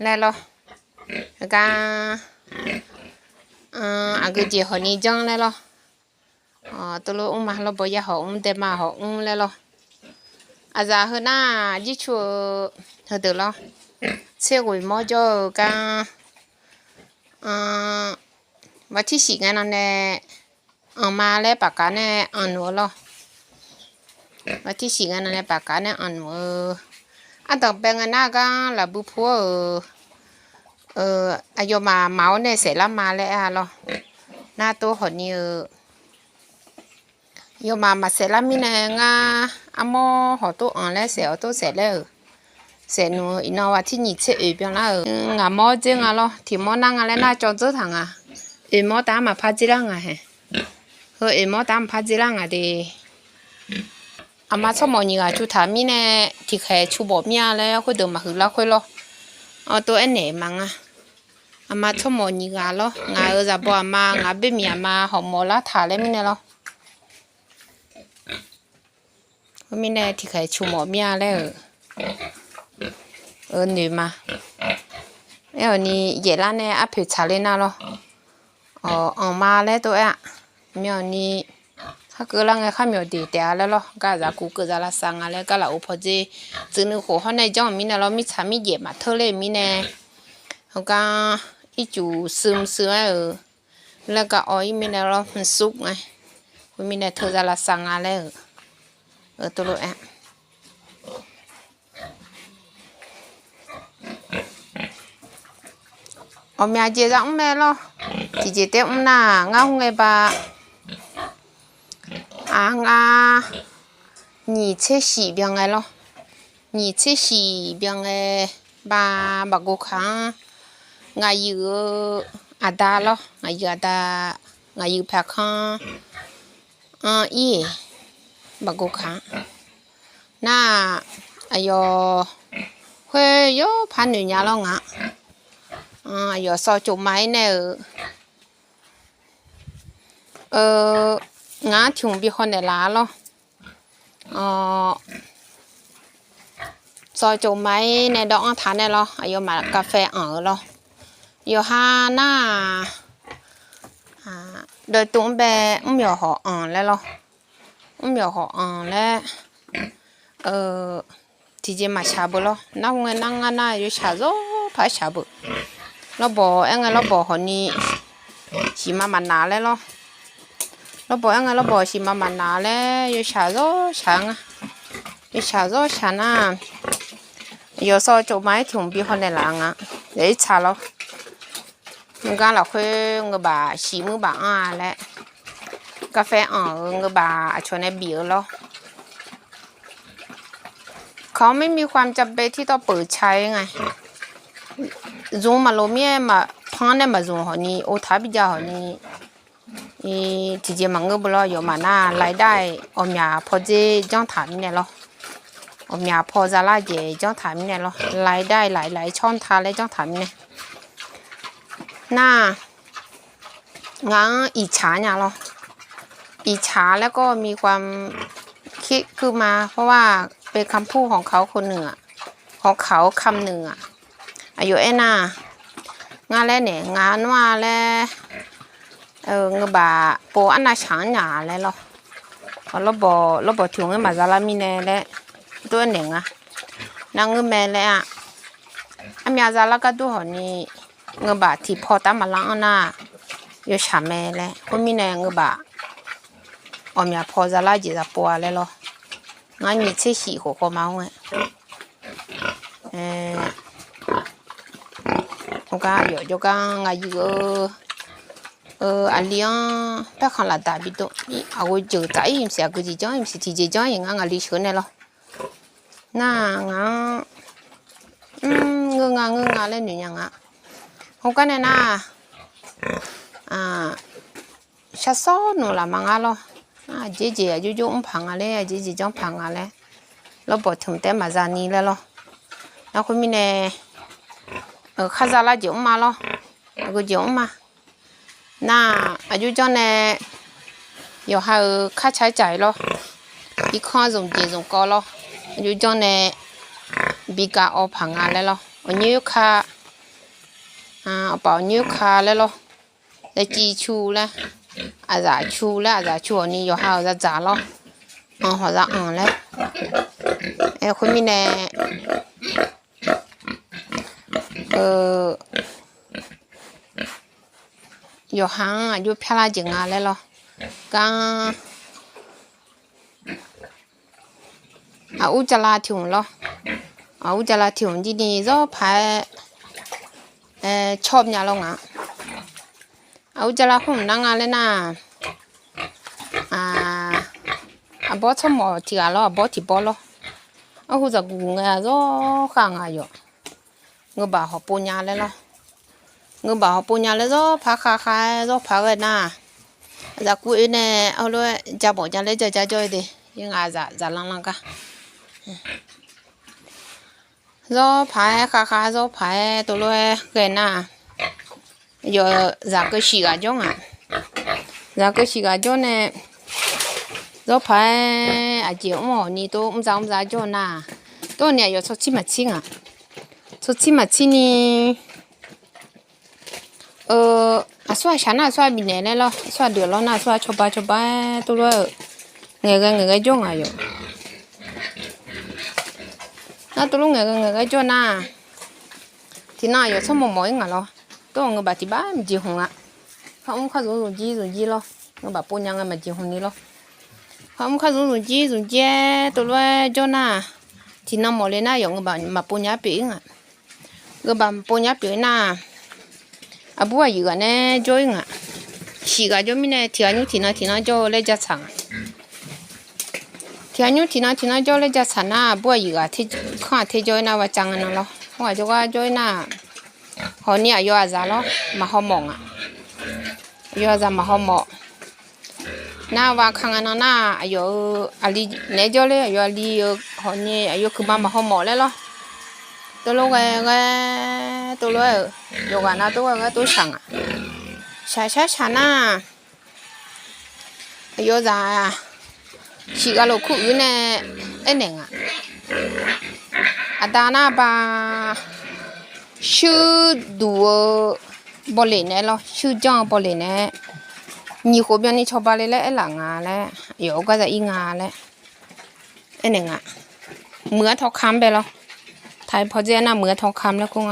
来了，那个，嗯，俺个姐和你讲来了，哦，都了我们老婆也好，我们爹妈好，嗯来了，啊然后呢，你去后头了，车为么叫个，嗯，我去洗干了呢，俺妈来把干呢，俺挪了，我去洗干了呢，把干呢，俺挪。 อ่านหัว咯ว่างานนั่นแหละปากกาเนี่ยอ่านหัวอันต่อไปงานหน้าก็ละบุพัวเอออายุมาเมาเนี่ยเสร็จแล้วมาแล้วอะหรอหน้าตัวหดนี่เออยมามาเสร็จแล้วมีเนี่ยงาอามอหอตัวอ่อนแล้วเสร็จตัวเสร็จแล้วเสร็จหนูอีนอว่าที่นี่เชื่ออีเปียงแล้วเอองามอเจ้งอะหรอที่มอนั่งอะไรน่าจอดเจ้าทางอะเอมอตามมาพัดจีรังอะเฮ้เออเอมอตามพัดจีรังอะเด 阿妈做毛年啊，就他们呢，提开出薄面嘞，或者嘛去拉开咯。哦，都安内忙啊。阿妈做毛年啊咯，俺儿子不阿妈，俺别面嘛，好毛拉他嘞面咯。后面呢，提开出毛面嘞，儿女嘛。然后你夜啦呢，阿陪查嘞那咯。哦，阿妈嘞都呀，没有你。 ถ้าเกิดเราไงข้ามีดีแต่แล้วล่ะก็จะกูเกิดจะละสังอะไรก็ละอุปจีจึงนึกหัวเขาในจ้องมีนะเรามีชามีเย็บมาเท่าเลยมีแน่เขาก็อีจูซึ ăn à, nhì chế sĩ biang cái lo nhì chế sĩ biang cái ba bà cô khang ngày yêu à da lo ngày yêu à da ngày yêu phải khang à y bà cô khang na ayo huê yo phan nữ nhà lo ngã à ayo sao chụp máy nè ờ งาถุงบีคนเดลาเนาะอ๋อซอยโจไม้ในดอกทานเนี่ยเนาะอายุมากาแฟเออเนาะอยู่ห้าหน้าอ่าโดยตุ้มแบอุ้ม เหยาหออ่อนแล้วเนาะอุ้มเหยาหออ่อนแล้วเออที่จะมาชาบุเนาะนั่งเงินนั่งงานน่ะอยู่ชาโซพาชาบุเราบอกเอ็งไงเราบอกคนนี้ชิมามันนานแล้วเนาะ nó bỏ ăn nó bỏ chỉ mà mà nà lẽ yêu xả rõ sáng à yêu xả rõ sáng à yêu sau chỗ máy thì không biết hôm nay là à để xả lo người ta là khuê người bà xí mưa bà à lẽ cà phê ở người bà chỗ này biểu lo เขาไม่มีความจำเป็นที่ต้องเปิดใช้ไงซูมมาโลเมียมาพังเนี่ยมาซูหอนี้โอทับยังก็บลออยู่มาหารายได้อนี่ ยหรออมยาพอจะลาเจจ้องถามเนี่ยหรอรายได้หลายๆช่องทางเลยจ้องถามเนี่ยหน้างั้นอิจฉาเนี่ยหรออิจฉาแล้วก็มีความคิดคือมา เพราะว่าเป็นคำพูดของเขาคนหนึ่งอะของเขาคำหนึ่งอะอายุเอ็น่างานแล้วเนี่ยงานว่าแล้ว เออเงบาปอันน่าช้างหนาเลยหรอเราบอเราบอถึงเงมาจาลามีเน่เลยตัวหนึ่งอะนางเงแม่เลยอะอันมีซาลาก็ดูหนี่เงบาที่พอตามาล้างน่ะอยู่ชาแม่เลยคนมีเนเงบาอมีพอจาลาจีจะปัวเลยล่ะงั้นมีเชื่อสีหัวก็มาเงี้ยเออ我刚有，就刚俺一个。ờ alien ta khăn là đã biết đâu à cô chờ tại em sẽ cô gì cho em sẽ thì gì cho em ngang ali này lo na ngang um ngơ ngơ ngơ lên nữa nhàng không cái này na à sao số nó là mang alo à chị chị à chú chú ông phẳng à lẽ chị chị trong phẳng à lẽ nó bỏ thùng té mà ra ni lên lo nó không mình này ở ra là chị mà lo cô chị mà หน้าอายุเจ้าแน่有还有卡柴仔咯，一看从电从高咯，就叫呢比较奥胖啊来咯，我牛卡啊包牛卡来咯，来鸡球嘞，啊炸球嘞，啊炸球你有还有在炸咯，嗯或者嗯嘞，哎后面呢，呃。 ยู่หังอะยู่พลาจิงอะเลยหรอกันอาอุจลาถิงหรออาอุจลาถิงที่นี่ก็พายเอ่อชอบเยลงอะอาอุจลาหุ่นนั่งอะเลยนะอ่าอะบอสหมอที่อะหรอบอสที่บอสหรออาหูจะกูเงาก็ข้งอะอยู่เงาบ่าหัวปูญาเลยหรอ người bảo họ bùn nhà lấy gió phá khai khai gió phá vậy na giờ cuối nè, ông lo cha bỏ cha lấy chơi cha chơi đi. Nhưng à giờ giờ lăng lăng cả gió phá khai khai gió phá đồ lo cái na giờ giờ cái gì cả chỗ à giờ cái gì cả chỗ nè. Gió phá à chị mà họ ni tôi ông già ông già chỗ na tôi nè, giờ xuất chi mà chi à xuất chi mà chi nè ờ à xoa chán à xoa bị nè nè lo xoa được lo na xoa cho ba cho ba tôi lo người cái người cái cho à rồi nó tôi lúc người cái người cái cho na thì na rồi xong một mỗi ngày lo tôi người bà thì ba mình chỉ hùng ạ không có dùng dùng gì dùng gì lo người bà bún nhang mà chỉ hùng đi lo không có dùng dùng gì dùng gì tôi lo cho na thì nó mỗi lên na rồi người bà mà bún nhà biển ạ người bà bún nhà biển na อบัวอยู่กันเนี่ยจอยงะสีกันจอมีเนี่ยที่อันยูที่นั่นที่นั่นจอเลจัดฉันที่อันยูที่นั่นที่นั่นจอเลจัดฉันน่ะบัวอยู่กันที่ข้างที่จอยน่ะว่าจังกันแล้วว่าจอยว่าจอยน่ะคนนี้อายุอะไรแล้วมาหอมมองอะอายุอะไรมาหอมมองน่ะว่าข้างกันน่ะอายุอะไรเนี่ยจอเลยอายุอะไรคนนี้อายุคือมามาหอมมองเลยแล้วตัวลูกเอ้ lo hoặc cho qua cho nó họ nhẹ yo ra lo mà họ mỏng à yo ra mà họ mỏng na wa khang na na ayo ali ne jo le ayo ali họ nhẹ ayo kuma mà họ mỏng le lo tôi lo cái cái tôi lo yo ga na tôi cái tôi sang à sa sa sa na ayo ra ရှိကလို့ခုယူနေအဲ့နေငါအတာနာပါရှူဒူဘောလေနဲလောရှူကြောင်းဘောလေနဲညီကိုပြန်နေချောပါလေလဲအဲ့လာငါလဲယောကစားဤငါလဲအဲ့နေငါมือทองคำไปแล้วไทยพอเจน่ะมือทองคำแล้วกูง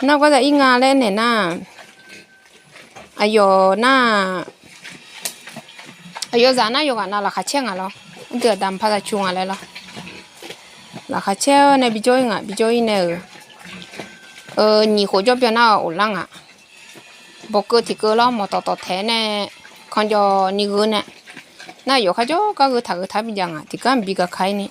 那我在一眼嘞呢呐，哎呦那，哎呦咱那有俺那拉卡切俺了，这单怕他穷俺来了，拉卡切那比较硬，比较硬呢，呃，你火脚边那有浪啊，不过提个了么到到台呢，看着你个呢，那有卡就搞个他个他比较硬，提个比个开呢。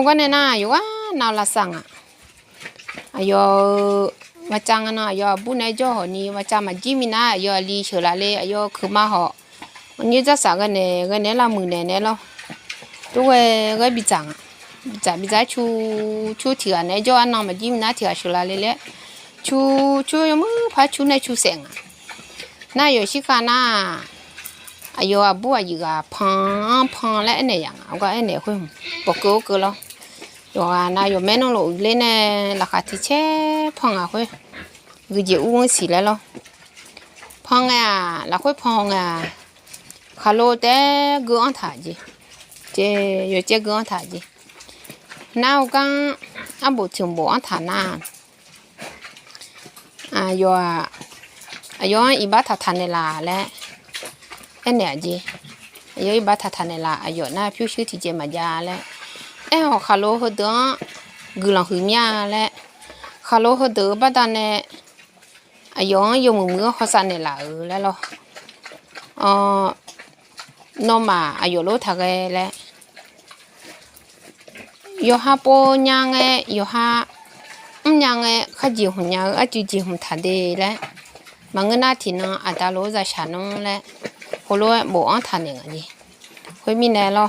งก็เนี่ยน้าอยู่ว่านาละสังอะอายอวาจังอะนะยอบุนายจ่อหนี้วาจังมาจิมินะยอลีเฉลาเลยยอคือมาหอวันนี้จะสักกันเนี่ยกันเนี่ยละมือเนี่ยเนี่ยลอตัวเองก็บิจังบิจังบิจังชูชูเถื่อนเนี่ยจ่ออันนั้นมาจิ้มินะเถื่อนเฉลาเลยแหละชูชูยังมือพาชูในชูเสงอะน่าอยู่สิคาน่าอายอบัวอยู่กับพังพังและไเนี่ยอย่างเอาก็ไอเนี่ยคุยบอกเกลเกลอ ยอน้าอยู่แม่น้องหลูเล่นเละคาที่เช่พองอะคุยคือเยอู้สีแล้วพองอะละคุยพองอะคาโลแต่กูอันถ่ายจีเจ้อยู่เจกูอันถ่ายจีน้ากังอะบุถึงบ่อันถ่ายน้าอะยู่อะยออีบ้าถ่าทันเวลาและเอ็นเนี่ยจีอยออีบ้าถ่าทันเวลาอาะยอหน้าพิวชื่อที่เจ้ามายาแล้ เอ้าคาโลเฮเดอกึหลังหืมยาและคาโลเฮเดอบ้าตาเนอายองยมือมือเขาสันเนี่ยละเออแล้วเอ๋อนมาอายโลทักเลยยอฮาโปยังเอยอฮาอืมยังเอขจิหุนยังอาจิจิหุนทัดเดและมันก็น่าทีนะอาตาโลจะฉันนั่นและขนรู้บ่อทันเอย่างนี้คุยมีแน่ล่ะ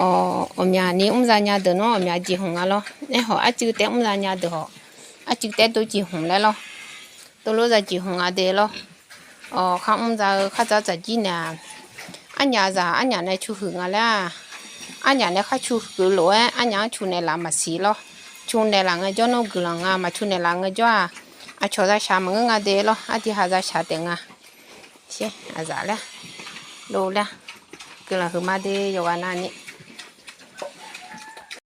อ๋ออุ้มยานี่อุ้มยานี่เดินอ๋อมีจีหงาล้อเนาะอ๋อจีเต้อุ้มยานี่เดินอ๋ออ๋อจีเต้ตัวจีหงาล้อตัวลูกจะจีหงาเดินล้ออ๋อข้าอุ้มจะข้าจะจะจีเนี่ยอันยาจะอันยาในชูหงาล้ออันยาในข้าชูกลัวอันยาชูในหลังมาสีล้อชูในหลังเจ้าโน้กลังอะมาชูในหลังเจ้าอะชอบจะชามึงอะเดินล้ออะที่หาจะชาดึงอะเช่อะจ้าล้อรู้ล้อกลังหัวมาเดียวกันนี่